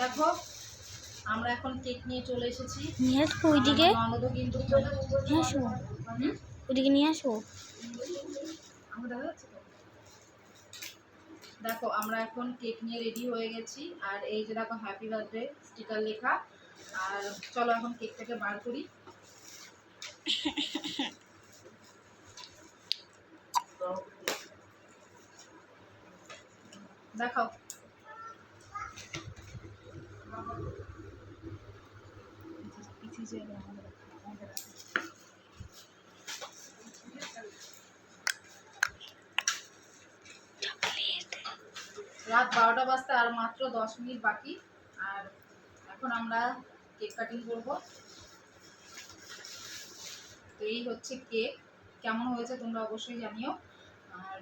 দেখো আমরা এখন কেক নিয়ে চলে এসেছি। নিয়ে আসব ওইদিকে? ননদও কিন্তু নিয়ে আসব? ওইদিকে নিয়ে আসব? দেখো আমরা এখন কেক নিয়ে রেডি হয়ে গেছি। আর এই যে দেখো হ্যাপি বার্থডে স্টিকার লেখা। আর চলো এখন কেকটাকে বার করি। দেখাও। রাত বারোটা বাজতে আর মাত্র দশ মিনিট বাকি। আর এখন আমরা কেক কাটিং করব। তো এই হচ্ছে কেক। কেমন হয়েছে তোমরা অবশ্যই জানিও। আর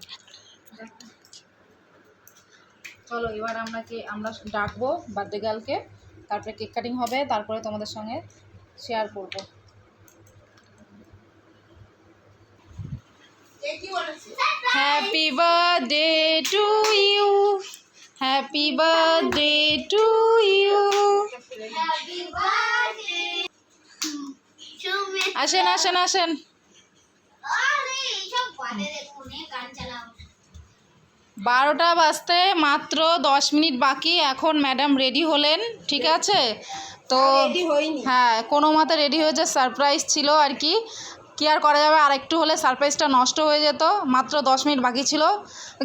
চলো, এবার আমরা কে আমরা ডাকবো বার্থডে গার্লকে তারপরে কেক কাটিং হবে, তারপরে তোমাদের সঙ্গে শেয়ার করব। Happy birthday to you happy birthday to you আসেন আসেন আসেন। বারোটা বাজতে মাত্র দশ মিনিট বাকি, এখন ম্যাডাম রেডি হলেন, ঠিক আছে? তো হ্যাঁ কোনো মতে রেডি হয়েছে সারপ্রাইজ ছিল আর কি। কি আর করা যাবে? আর একটু হলে সারপ্রাইজটা নষ্ট হয়ে যেত। মাত্র দশ মিনিট বাকি ছিল।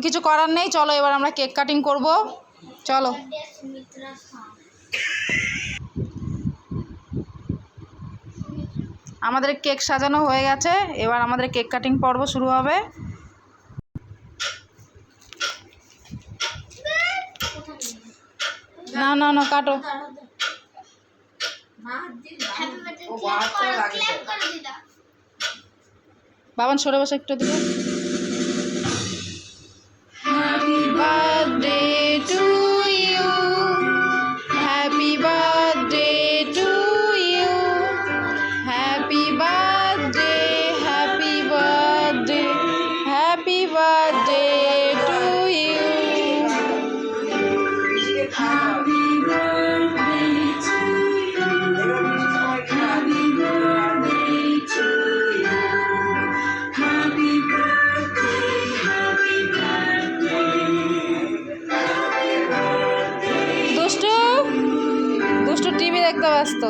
কিছু করার নেই। চলো এবার আমরা কেক কাটিং করব। চলো। আমাদের কেক সাজানো হয়ে গেছে। এবার আমাদের কেক কাটিং পর্ব শুরু হবে। না না না কাটো। বাবান সরে বসে একটু দিকে। Happy birthday to you happy birthday to you happy birthday happy birthday happy birthday ব্যস্ত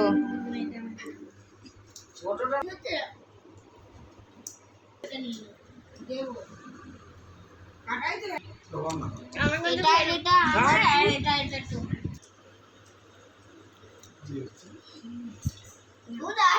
এটা